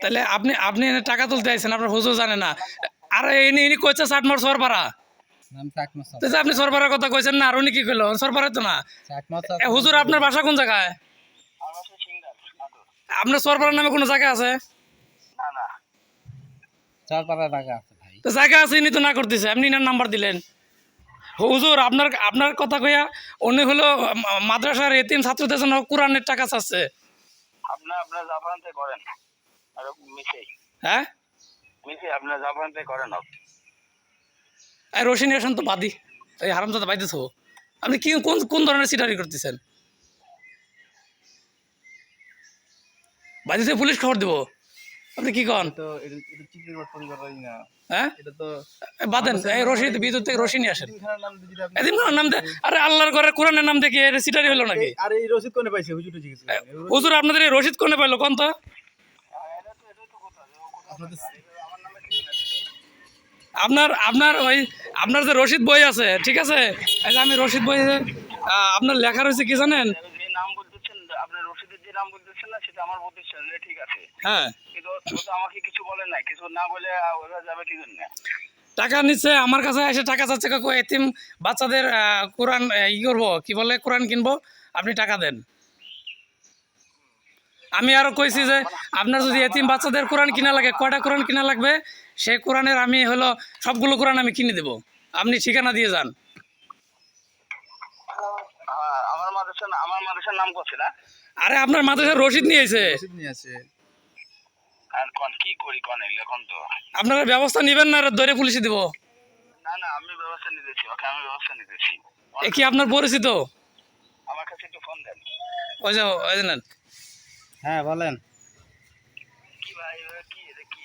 তাহলে আপনি আপনি এনে টাকা তুলতে আইছেন আপনার হুজুর জানে না। আর ইনি ইনি কইছে চাটমার সরপাড়া নাম চাকমা তো আপনি সরপাড়ার কথা কইছেন না আর উনি কি কইলো? সরপাড়া তো না। হুজুর আপনার বাসা কোন জায়গায়? আপনার সরপাড়ার নামে কোনো জায়গা আছে? তো জায়গা আছে ইনি তো না করতেছে। আপনি ইনার নাম্বার দিলেন। হুজুর আপনার আপনার কথা কইয়া উনি হলো মাদ্রাসার এতিম ছাত্রদের জন্য কোরআনের টাকা চাচ্ছে। আপনার আপনার থেকে করেন। আর মিশে। হ্যাঁ? মিশে আপনার করেন এই রোশন রোশন তো বাদি। এই হারামজাদা বাইতেছ আপনি কি কোন কোন ধরনের সিটারি করতেছেন? বাড়িতে পুলিশ খবর দেবো। আপনি কি কন? তো এটা এটা চিকির পরিবার না। হ্যাঁ? এটা তো বাদেন এই রশিদ বিদ্যুৎ থেকে আসেন। এখানের নাম এদিন নাম দে আরে আল্লাহর ঘরে কোরআনের নাম দেখে এর সিটারি হলো নাকি? আর এই রসিদ কোনে পাইছে? হুজুর জিজ্ঞেস হুজুর আপনাদের এই রশিদ কোনে পাইলো? কোন তো। আপনার আপনার ওই আপনার যে রশিদ বই আছে ঠিক আছে? এই আমি রশিদ বই আপনার লেখা রয়েছে কি জানেন? নাম বলতেছেন আপনার রশিদের যে নাম বলতেছেন না সেটা আমার প্রতিষ্ঠান ঠিক আছে। হ্যাঁ। আমাকে কিছু বলে নাই কিছু না বলে ওরা যাবে কি জন্য? টাকা নিচ্ছে আমার কাছে এসে টাকা চাচ্ছে কাকু এতিম বাচ্চাদের কোরআন ই করব কি বলে কোরআন কিনবো আপনি টাকা দেন। আমি আরও কইছি যে আপনার যদি এতিম বাচ্চাদের কোরআন কিনা লাগে কয়টা কোরআন কিনা লাগবে সেই কোরআনের আমি হলো সবগুলো কোরআন আমি কিনে দেবো। আপনি ঠিকানা দিয়ে যান। আমার মাদ্রাসা আমার মাদ্রাসার নাম করছে না আরে আপনার মাদ্রাসার রশিদ নিয়েছে রসিদ নিয়ে আসে আর কোন কি করি কোন এখন তো? আপনারা ব্যবস্থা নেবেন না ধরে পুলিশে দেবো। না না আমি ব্যবস্থা নিতেছি ওকে আমি ব্যবস্থা নিতেছি। এ কি আপনার পরিচিত? আমার কাছে একটু ফোন দেন। ওই যে ওই যে নেন। হ্যাঁ বলেন। কি ভাই কি এটা কি?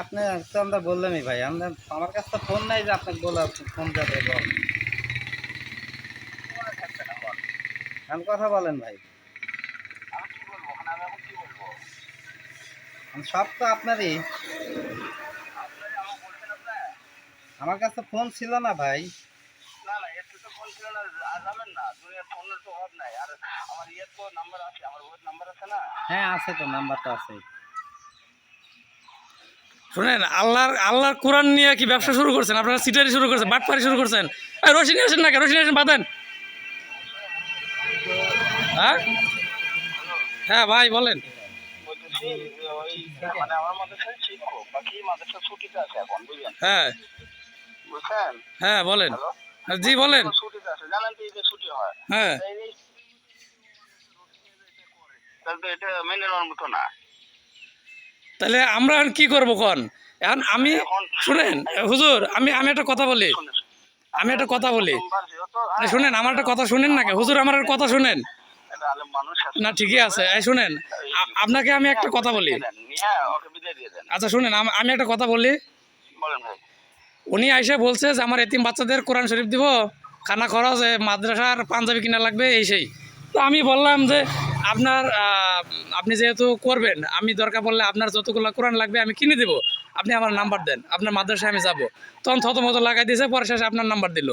আপনি তো আমরা বললামই ভাই আমরা আমার কাছে তো ফোন নাই যে আপনাকে বলে ফোন বল। আমি কথা বলেন ভাই আমি কি বলব ওখানে আমি এখন কি বলব আমি সব তো আপনারই। আমার কাছে ফোন ছিল না ভাই। না না তো ফোন ছিল না আর যাবেন না দুনিয়ার ফোনের তো অভাব নাই। আর আমার ইয়ের তো নাম্বার আছে আমার বউয়ের নাম্বার আছে না। হ্যাঁ আছে তো নাম্বারটা আছে শুনেন আল্লাহর আল্লাহর কোরআন নিয়ে কি ব্যবসা শুরু করছেন? আপনারা সিটারি শুরু করছেন বাটপারি শুরু করছেন? রশিনি আসেন না রশিনি আসেন বাদেন। হ্যাঁ? হ্যাঁ ভাই বলেন। মানে আমার মাদ্রাসায় শিক্ষক বাকি মাদ্রাসা ছুটিতে আছে এখন বুঝলেন? হ্যাঁ। বুঝছেন? হ্যাঁ বলেন। হ্যাঁ, জি বলেন। ছুটিতে আছে জানেন তো এই ছুটি হয়। হ্যাঁ। তাহলে এটা মেনে নেওয়ার মতো না। তাহলে আমরা এখন কি করব কন? এখন আমি শুনেন হুজুর আমি আমি একটা কথা বলি। আমি একটা কথা বলি। শুনেন আমার একটা কথা শুনেন নাকি? হুজুর আমার কথা শুনেন। না ঠিকই আছে। শুনেন আপনাকে আমি একটা কথা বলি। হ্যাঁ আচ্ছা শুনেন আমি একটা কথা বলি। উনি আইসে বলছে যে আমার এতিম বাচ্চাদের কোরআন শরীফ দিব খানা খরচ মাদ্রাসার পাঞ্জাবি কিনা লাগবে এই সেই। তো আমি বললাম যে আপনার আপনি যেহেতু করবেন আমি দরকার পড়লে আপনার যতগুলো কোরআন লাগবে আমি কিনে দেবো। আপনি আমার নাম্বার দেন আপনার মাদ্রাসায় আমি যাব। তখন থত মতো লাগাই দিয়েছে পরে শেষে আপনার নাম্বার দিল।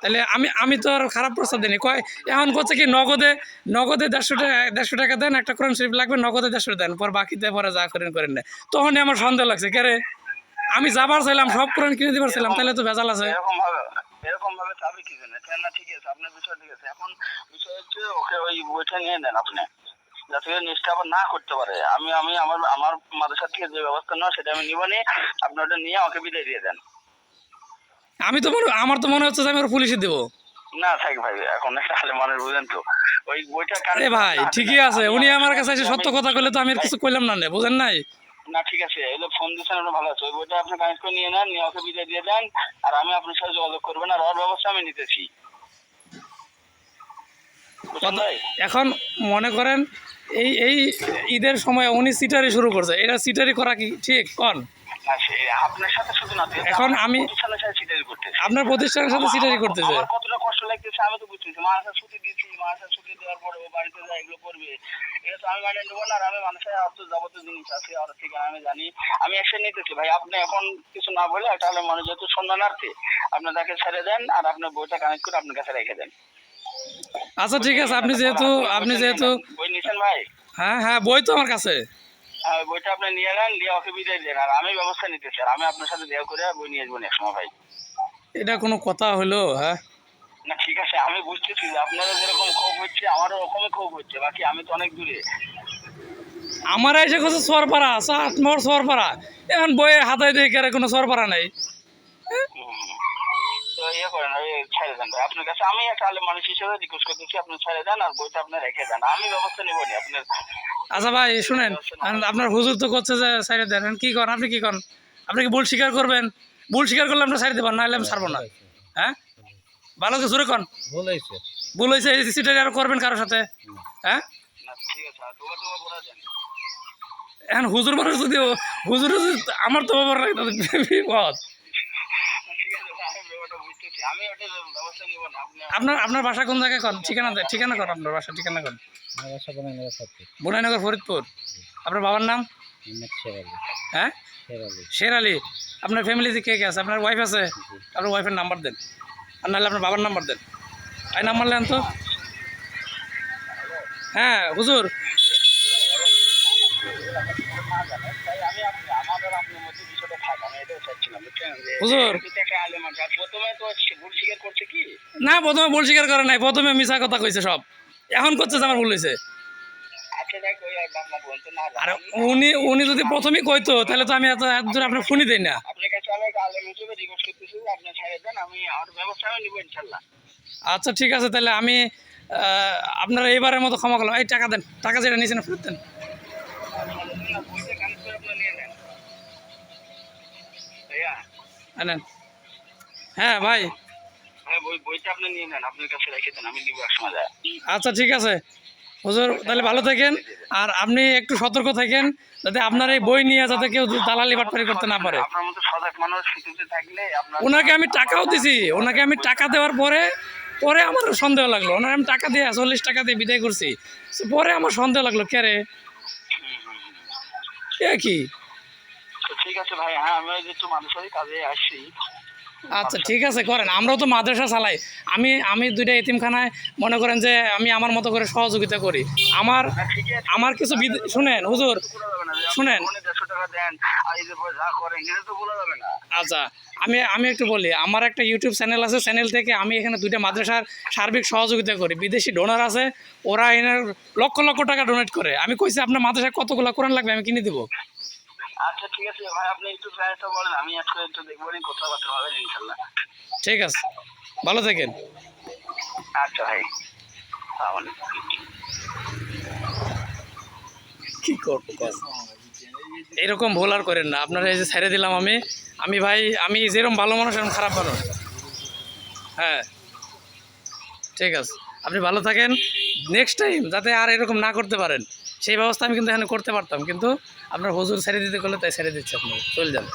তাহলে আমি আমি তো আর খারাপ প্রস্তাব দিইনি। কয়, এখন করছে কি নগদে নগদে দেড়শো টাকা দেড়শো টাকা দেন, একটা কোরআন শরীফ লাগবে, নগদে দেড়শো দেন, পর বাকিতে পরে যা করেন করেন না। তখনই আমার সন্দেহ লাগছে, কে আমি যাবার চাইলাম, সব কোরআন কিনে দিবার চাইলাম, তাহলে তো ভেজাল আছে। আমি আমি আমার আমার মাদ্রাসা থেকে যে ব্যবস্থা নেওয়া, সেটা আমি নিব নি, আপনি ওটা নিয়ে ওকে বিদায় দিয়ে দেন। আমি তো মনে আমার তো মনে হচ্ছে যে আমি ওর পুলিশে দেবো। না থাক ভাই এখন একটা আলে মানুষ বুঝেন তো। ওই বইটা ভাই ঠিকই আছে উনি আমার কাছে এসে সত্য কথা কইলে তো আমি আর কিছু কইলাম না নে, বুঝেন নাই? না ঠিক আছে ফোন দিয়েছেন ওটা ভালো আছে ওই বইটা আপনি কানেক্ট করে নিয়ে নেন নিয়ে ওকে বিদায় দিয়ে দেন আর আমি আপনার সাথে যোগাযোগ করবেন আর ওর ব্যবস্থা আমি নিতেছি। এখন মনে করেন এই এই ঈদের সময় উনি সিটারি শুরু করছে। এটা সিটারি করা কি ঠিক কন? আপনার সাথে শুধু না এখন আমি- প্রতিষ্ঠানের সাথে চিটারি করতেছি। আপনার প্রতিষ্ঠানের সাথে সিটারি করতেছে। আমার কতটা কষ্ট লাগতেছে আমি তো বুঝতেছি। ছুটি মাদ্রাসা ছুটি দেওয়ার পরে বাড়িতে এগুলো করবে। এটা তো আমি মানে নেব না আর আমি মানুষের অর্থ যাবতীয় জিনিস আছে আর আমি জানি। আমি নিতেছি। ভাই আপনি এখন কিছু না বলে তাহলে মানুষ যেহেতু আপনি তাকে ছেড়ে দেন আর আপনার বইটা কানেক্ট করে আপনার কাছে রেখে দেন। আচ্ছা ঠিক আছে। আপনি যেহেতু আপনি যেহেতু ওই ভাই? হ্যাঁ হ্যাঁ বই তো আমার কাছে। বইটা আপনি নিয়ে নেন নিয়ে বিদায় দেন আর আমি ব্যবস্থা নিতে চাই। আমি আপনার সাথে করে বই নিয়ে আসব একসময় ভাই। এটা কোনো কথা হলো হ্যাঁ? না ঠিক আছে আমি বুঝতেছি যে আপনারও যেরকম ক্ষোভ হচ্ছে আমারও ওরকমই ক্ষোভ হচ্ছে। বাকি আমি তো অনেক দূরে। আমার এসে কথা সরপাড়া সাত মোর সরপাড়া। এখন বইয়ের হাতায় দিয়ে কেরে কোনো সরপাড়া নেই হুম। তো ইয়ে করেন ওই ছেড়ে দেন ভাই। আপনার কাছে আমি একটা আলে মানুষ হিসেবে রিকোয়েস্ট করতেছি আপনি ছেড়ে দেন আর বইটা আপনি রেখে দেন। আমি ব্যবস্থা নেব নি আপনার। আচ্ছা ভাই শুনেন আপনার হুজুর তো করছে যে সাইডে দেন। কি করেন? আপনি কি করেন? আপনি কি ভুল স্বীকার করবেন? ভুল স্বীকার করলে আমরা সাইড দেবেন নাহলে আমি ছাড়বো না। হ্যাঁ? ভালো কিছু জোরে কন। ভুল হয়েছে। ভুল হয়েছে এই সিটে আর করবেন কারোর সাথে? হ্যাঁ? এখন হুজুর মানুষ যদি হুজুর আমার তো ব্যাপার লাগে তাদের বিপদ ঠিক আছে ভাই, আমি ব্যাপারটা বুঝতেছি আমি ওটার ব্যবস্থা নেব না আপনি আপনার আপনার বাসা কোন জায়গায় কন? ঠিকানা ঠিকানা কন আপনার বাসা? ঠিকানা কন? বুনাইনগর ফরিদপুর। আপনার বাবার নাম? হ্যাঁ? শের আলী আপনার ফ্যামিলিতে কে কে আছে? আপনার ওয়াইফ আছে? আপনার ওয়াইফের নাম্বার দেন। আর নাহলে আপনার বাবার নাম্বার দেন। এই নাম্বার নেন তো। হ্যাঁ হুজুর। না, প্রথমে ভুল স্বীকার করে নাই, প্রথমে মিশা কথা কইছে সব। এখন করছে আমার ভুল হয়েছে আচ্ছা। উনি উনি যদি কইতো, তাহলে তো আমি না। আচ্ছা ঠিক আছে, তাহলে আমি আপনারা এইবারের মতো ক্ষমা করলাম। এই টাকা দেন, টাকা যেটা নিয়েছেন, ফেরত দেন না, বইটা কানেক্ট করে আপনি নিয়ে নেন ভাইয়া এই নেন হ্যাঁ ভাই হ্যাঁ বই বইটা আপনি নিয়ে নেন আপনার কাছে রেখে দেন আমি নিবো এক সময় যায় আচ্ছা ঠিক আছে। হুজুর তাহলে ভালো থাকেন। আর আপনি একটু সতর্ক থাকেন যাতে আপনার এই বই নিয়ে যাতে কেউ দালালি বাটপারি করতে না পারে। ওনাকে আমি টাকাও দিছি। ওনাকে আমি টাকা দেওয়ার পরে পরে আমার সন্দেহ লাগল। ওনার আমি টাকা দিয়ে চল্লিশ টাকা দিয়ে বিদায় করছি। পরে আমার সন্দেহ লাগল কে রে? কি? ঠিক আছে ভাই হ্যাঁ আমি একটু মানুষেরই কাজে আসছি আচ্ছা ঠিক আছে করেন। আমরাও তো মাদ্রাসা চালাই। আমি আমি দুইটা এতিমখানায় মনে করেন যে আমি আমার মতো করে সহযোগিতা করি। আমার আমার কিছু শুনেন হুজুর শুনেন। করেন আচ্ছা আমি আমি একটু বলি আমার একটা ইউটিউব চ্যানেল আছে চ্যানেল থেকে আমি এখানে দুইটা মাদ্রাসার সার্বিক সহযোগিতা করি। বিদেশি ডোনার আছে ওরা এনার লক্ষ লক্ষ টাকা ডোনেট করে। আমি কইছি আপনার মাদ্রাসায় কতগুলো কোরআন লাগবে আমি কিনে দিব। আচ্ছা ঠিক আছে ভাই আপনি একটু প্রায়টা বলেন আমি আজকে একটু দেখব নি কথাবার্তা হবে ইনশাল্লাহ। ঠিক আছে। ভালো থাকেন। আচ্ছা ভাই। তাহলে কি করব এরকম ভুল আর করেন না। আপনারা এই যে ছেড়ে দিলাম আমি। আমি ভাই আমি যেরকম ভালো মানুষ এরকম খারাপ মানুষ। হ্যাঁ। ঠিক আছে। আপনি ভালো থাকেন। নেক্সট টাইম যাতে আর এরকম না করতে পারেন। সেই ব্যবস্থা আমি কিন্তু এখানে করতে পারতাম। কিন্তু আপনার হুজুর ছেড়ে দিতে করলে তাই ছেড়ে দিচ্ছে আপনি। চলে যান।